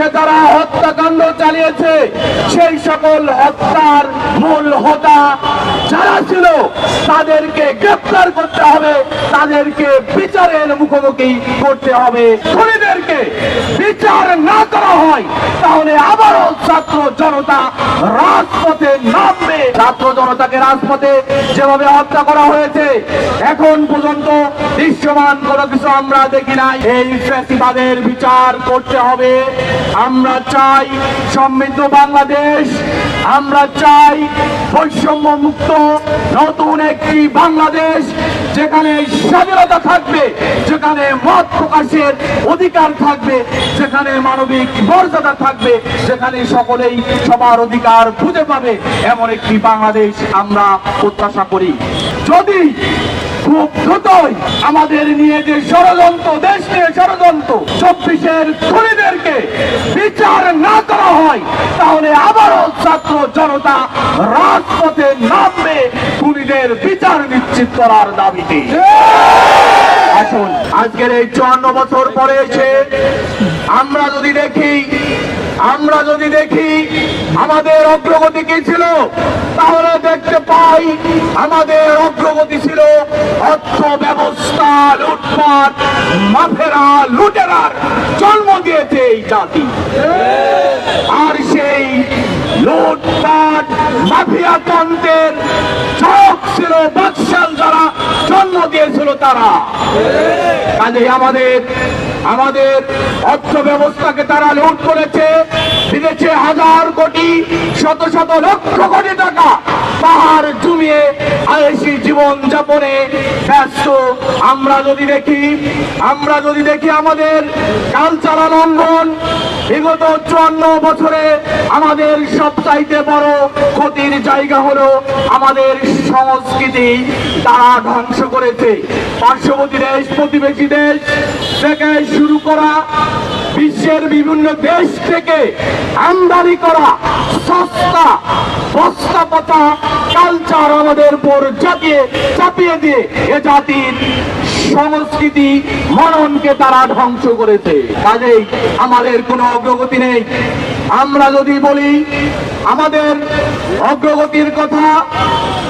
বাংলাদেশে যারা হত্যাকাণ্ড চালিয়েছে, সেই সকল হত্যার মূল হোতা যারা ছিল, তাদেরকে গ্রেপ্তার করতে হবে। তাদেরকে বিচারের মুখোমুখি করতে হবে। খুনিদেরকে বিচার না করা হয়, তাহলে আবারও ছাত্র জনতা রাজপথে নামবে। ছাত্র জনতাকে রাজপথে যেভাবে হত্যা করা হয়েছে, এখন পর্যন্ত দৃশ্যমান কোনো কিছু আমরা দেখি নাই। এই ফ্যাসিবাদের বিচার করতে হবে। আমরা চাই সমৃদ্ধ বাংলাদেশ আমরা চাই বৈষম্য মুক্ত নতুন একটি বাংলাদেশ যেখানে স্বাধীনতা থাকবে, যেখানে মত প্রকাশের অধিকার থাকবে, যেখানে মানবিক মর্যাদা থাকবে, যেখানে সকলেই সবার অধিকার খুঁজে পাবে। এমন একটি বাংলাদেশ আমরা প্রত্যাশা করি। যদি খুব দ্রুতই আমাদের নিয়ে যে ষড়যন্ত্র দেশ নিয়ে ষড়যন্ত্র, চব্বিশের খুনিদেরকে বিচার না করা হয়, তাহলে আবারও ছাত্র জনতা রাজপথে নামবে খুনিদের বিচার নিশ্চিত করার দাবিতে। আসুন, আজকের এই চুয়ান্ন বছর পরে এসে আমরা যদি দেখি আমরা যদি দেখি আমাদের অগ্রগতি কি ছিল, তাহলে দেখতে পাই আমাদের অগ্রগতি ছিল অর্থ ব্যবস্থা লুটপাট মাফেরা, লুটেরার জন্ম দিয়েছে এই জাতি। আর সেই লুটপাট, মাফিয়া তন্ত্রের চক ছিল বাদশাল যারা জন্ম দিয়েছিল তারা। কাজে আমাদের আমাদের অর্থ ব্যবস্থাকে তারা লুট করেছে বিদেশে হাজার কোটি, শত শত লক্ষ কোটি টাকা। পাহাড় জমিয়ে আয়েসি জীবন যাপনে ব্যস্ত। আমরা যদি দেখি, আমরা যদি দেখি আমাদের কালচারাল অঙ্গন, বিগত চুয়ান্ন বছরে আমাদের সবচাইতে বড় ক্ষতির জায়গা হলো আমাদের সংস্কৃতি। তারা ধ্বংস করেছে। পার্শ্ববর্তী দেশ, প্রতিবেশী দেশ থেকে শুরু করা বিশ্বের বিভিন্ন দেশ থেকে আমদানি করা সস্তা বস্তা পচা কালচার আমাদের উপর চাপিয়ে চাপিয়ে দিয়ে এ জাতির সংস্কৃতি, মননকে তারা ধ্বংস করেছে। কাজেই আমাদের কোনো অগ্রগতি নেই। আমরা যদি বলি আমাদের অগ্রগতির কথা,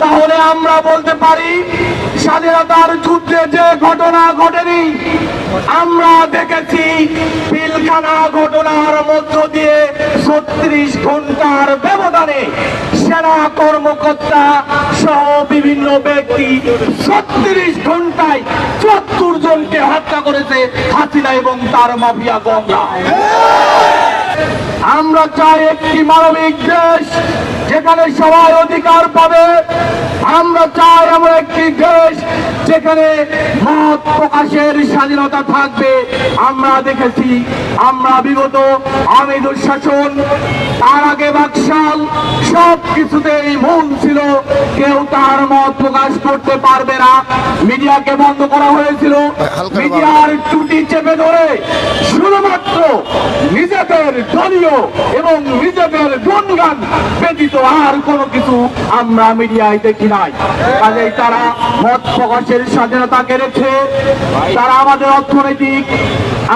তাহলে আমরা বলতে পারি স্বাধীনতার যুদ্ধে যে ঘটনা ঘটেনি। আমরা দেখেছি পিলখানা ঘটনার মধ্য দিয়ে ছত্রিশ ঘণ্টার ব্যবধানে সেনা কর্মকর্তা সহ বিভিন্ন ব্যক্তি ছত্রিশ ঘন্টায় চুয়াত্তর জনকে হত্যা করেছে হাসিনা এবং তার মাফিয়া গঙ্গা। আমরা চাই একটি মানবিক দেশ যেখানে সবাই অধিকার পাবে। আমরা চাই এমন একটি দেশ যেখানে মত প্রকাশের স্বাধীনতা থাকবে। আমরা দেখেছি আমরা বিগত আমি দুঃশাসন তার আগে বাকশাল সব কিছুতেই মন ছিল কেউ তার মত প্রকাশ করতে পারবে না। মিডিয়াকে বন্ধ করা হয়েছিল। মিডিয়ার টুটি চেপে ধরে নিজেদের দলীয় এবং নিজেদের গুণগান ব্যতীত আর কোনো কিছু আমরা মিডিয়ায় দেখি নাই। কাজেই তারা মত প্রকাশের স্বাধীনতা কেড়েছে। তারা আমাদের অর্থনৈতিক,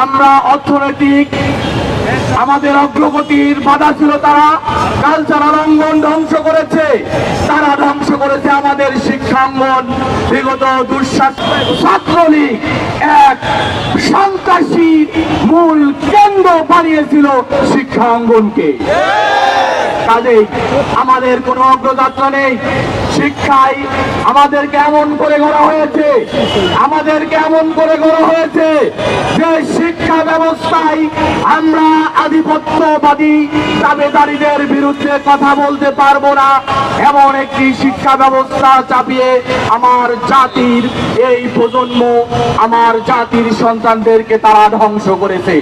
আমরা অর্থনৈতিক, আমাদের অগ্রগতির বাধা ছিল তারা। কালচারাল অঙ্গন ধ্বংস করেছে। তারা ধ্বংস করেছে আমাদের শিক্ষাঙ্গন বিগত দুঃশাসন ছাত্রলীগ এক সন্ত্রাসী মূল কেন্দ্র বানিয়েছিল শিক্ষা অঙ্গনকে। কাজেই আমাদের কোনো অগ্রযাত্রা নেই। শিক্ষায় আমাদেরকে এমন করে গড়া হয়েছে, আমাদেরকে এমন করে গড়া হয়েছে যে শিক্ষা ব্যবস্থায় আমরা আধিপত্যবাদী দাবেদারীদের বিরুদ্ধে কথা বলতে পারব না। এমন একটি শিক্ষা ব্যবস্থা চাপিয়ে আমার জাতির এই প্রজন্ম, আমার জাতির সন্তানদেরকে তারা ধ্বংস করেছে।